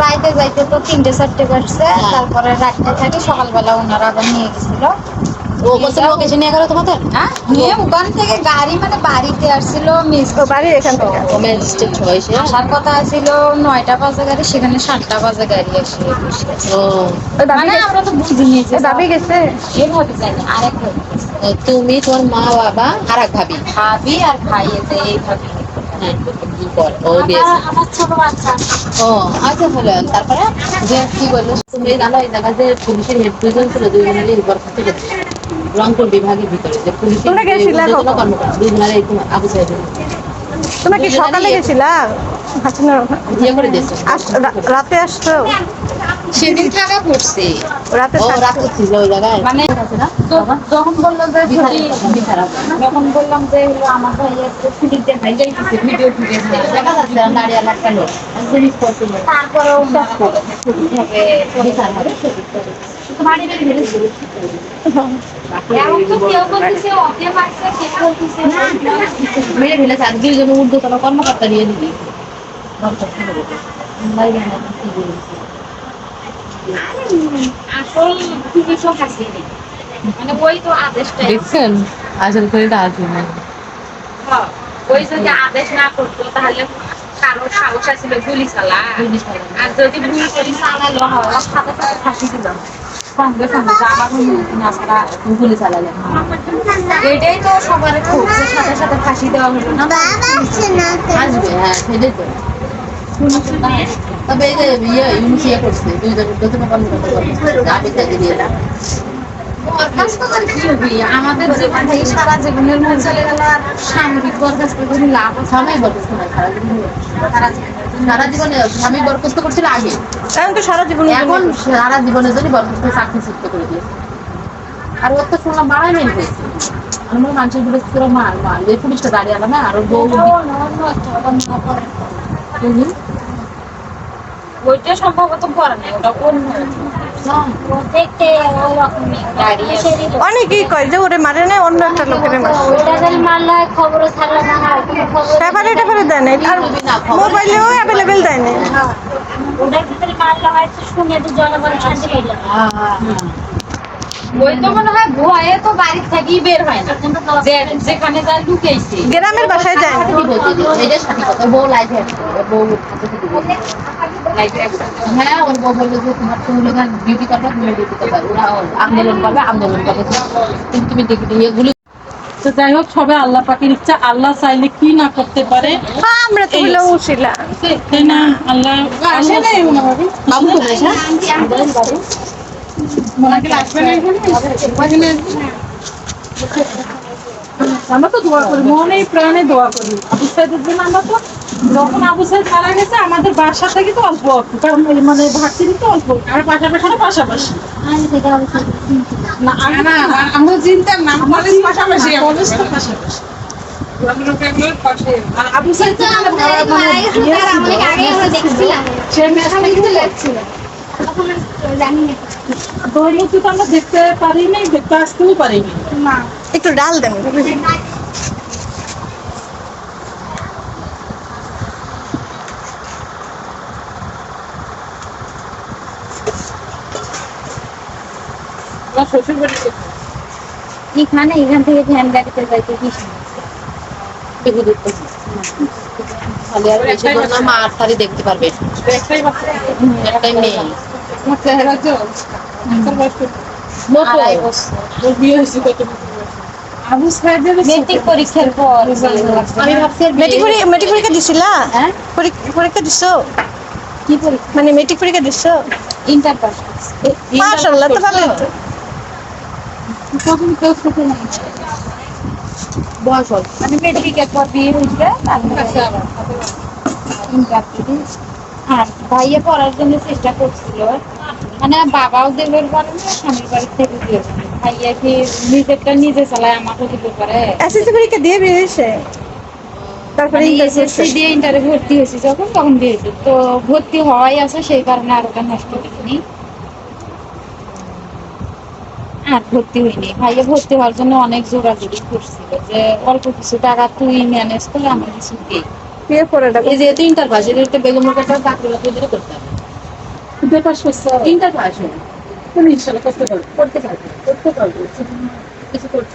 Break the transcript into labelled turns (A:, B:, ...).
A: যাইতে যাইতে তো তিনটে চারটে বাজছে।
B: হ্যাঁ।
A: তারপরে রাখতে থাকি সকালবেলা ওনারা আবার নিয়ে গেছিল।
B: ও বলছে লোক গেল তোমাদের?
A: হ্যাঁ নিয়ে ওখান থেকে গাড়ি মানে বাড়িতে আসছিল মিস
C: বাড়ি এখান থেকে।
B: ম্যাজিস্ট্রেট হয়েছে
A: আসার কথা ছিল নয়টা বাজে গাড়ি সেখানে সাতটা বাজে গাড়ি এসে
B: ও।
A: মানে আমরা তো
C: ভাবি গেছে?
A: আরেক
B: তুমি তোমার মা বাবা আর এক ভাবি?
A: ভাবি আর ভাই এই ভাবি।
B: ও দিয়েছে
A: আমার ছোট বাচ্চা
B: ও আচ্ছা হলো তারপরে যে কি বলল তুমি জানো এই জায়গা যে পুলিশের হেড ছিল দুই এই বরখাস্ত করেছে রংপুর বিভাগের ভিতরে যে পুলিশের
C: তোমরা?
B: কর্মকর্তা আবু
C: কি সকালে গেছিলা রা- রাতে আসছো?
A: সেদিন থাকা পড়ছে
C: রাতে?
B: রাত ছিল ওই জায়গায়।
A: মানে তো- যখন বলল যে যখন বললাম যে হলো আমার ভাই একটা যাইতেছে ভিডিও ফুটেজ
B: দেখা যাচ্ছে না, দাঁড়িয়ে আর লোক। জিনিস করছিল
A: তারপরে ওনারা বলে যে ছবি হবে
B: বিছানা
A: এমন তো কেউ বলতেছে ওকে মারছে কেউ বলতেছে
B: মেরে ফেলেছে আর দুইজন ঊর্ধ্বতন কর্মকর্তা দিয়ে দিবি
A: মানে ওই তো আদেশটা
B: দেখছেন? আসল করে আসবে না।
A: ওই যদি আদেশ না করতো তাহলে কারও সাহস আছিল গুলি চালা আর যদি ভুল করি চালালো হয় সাথে সাথে ফাঁসি দিল সঙ্গে সঙ্গে আমার অনুমতি না ছাড়া
B: গুলি চালালেন
A: এটাই তো সবার খুব সাথে সাথে ফাঁসি দেওয়া হলো। না
B: আসবে হ্যাঁ সেটাই তো। তবে এই যে ইয়ে ইয়ে করছে কর্মকর্তা আগে থেকে দিয়ে না
A: বরখাস্ত করে কি হবে? আমাদের জীবন থেকে সারা জীবনের মধ্যে চলে গেল আর সামরিক বরখাস্ত করে লাভ
B: স্বামী বরখাস্ত নয় সারা জীবন
A: সারা জীবনের জন্য।
B: সারা জীবনে স্বামী বরখাস্ত করছিল আগে।
C: এখন তো সারা জীবন
B: এখন সারা জীবনের জন্য বরখাস্ত চাকরি করে দিয়েছে আর ওর তো শুনলাম মারাই মেন হয়েছে আমার মানুষের বিরুদ্ধে মার মার পুলিশটা দাঁড়িয়ে আলো না আর ওর বউ
A: ওটা। ওইটা সম্ভবত পরে নাই ওটা
C: অনেকেই কয় যে ওরে মারে না অন্য একটা লোকের
D: খবর
C: দেয় না আর মোবাইলেও অ্যাভেলেবেল দেয় না
D: ভিতরে মারলে শুনে জনগণ শান্তি পাইল না।
A: ওই তো মনে হয় ভয়ে তো বাড়ি থেকেই বের হয় না। যেখানে যা লুকেছে
C: গ্রামের বাসায় যায়।
B: বউ বউ। হ্যাঁ ওর বউ বলল যে তোমার তুমি ডিউটি করবে তুমি ডিউটি করবে ওরা আন্দোলন করবে আন্দোলন করবে কিন্তু তুমি ডিউটি এগুলো
E: তো যাই হোক সবাই আল্লাহ পাকের ইচ্ছা আল্লাহ চাইলে কি না করতে পারে?
C: হ্যাঁ, আমরা তো হইলাম উশিলা।
E: তাই না আল্লাহ
B: বাবু
E: আমরা তো দোয়া করি মনে প্রাণে দোয়া করি। আবু সাইদের জন্য আমরা তো যখন আবু সাইদ মারা গেছে আমাদের বাসা থেকে তো অল্প অল্প কারণ মানে ভার্সিটি তো অল্প আর পাশাপাশি পাশাপাশি। না আমরা আমরা চিনতাম না পাশাপাশি কলেজ তো পাশাপাশি। আবু সাইদ তো মানে থেকে লাগছিল দৌড়মতি তো আমরা দেখতে পারিনি দেখতে আসতেও পারিনি।
C: একটু ডাল দেন।
E: শ্বশুর বাড়িতে
D: এখানে এখান থেকে ভ্যান গাড়িতে যাইতে কি
B: আর না। মা তারিখ দেখতে পারবে।
E: একটাই
B: মেয়ে।
C: পরীক্ষা দিছিলা?
A: হ্যাঁ?
C: পরীক্ষা দিছো?
A: কি পরীক্ষা?
C: মানে মেট্রিক পরীক্ষা দিছো?
A: Inter pass.
C: মাশাআল্লাহ তো ভালো তো
A: ছোট নাই।
B: বয়স অল্প।
A: মানে মেট্রিকের পর বিয়ে হয়েছে তারপরে ইন্টার আর ভাইয়া পড়ার জন্য চেষ্টা করছিল। মানে বাবাও দিলের পারে না স্বামীর বাড়ি থেকে ভাইয়া কি নিজেরটা নিজে চালায় আমাকে দিতে পারে?
C: এসএসসি পরীক্ষা দিয়ে বের হয়েছে। তারপরে
A: মানে এসএসসি দিয়ে ইন্টারে ভর্তি হয়েছে যখন তখন তো ভর্তি হওয়াই আছে সেই কারণে আর ওটা নষ্ট করিনি আর ভর্তি হয়নি। ভাইয়া ভর্তি হওয়ার জন্য অনেক জোরাজুরি করছিল যে অল্প কিছু টাকা তুই ম্যানেজ করে আমার কিছু দে
C: বিয়ে পড়াটা
B: এই যেহেতু ইন্টার এটা বেগম রোকের চাকরি বাকরি করতে হবে।
E: পাস করছে
B: ইন্টার পাস
E: তুমি ইনশাল্লাহ করতে পারবে
B: করতে পারবে
E: করতে পারবে
B: কিছু করতে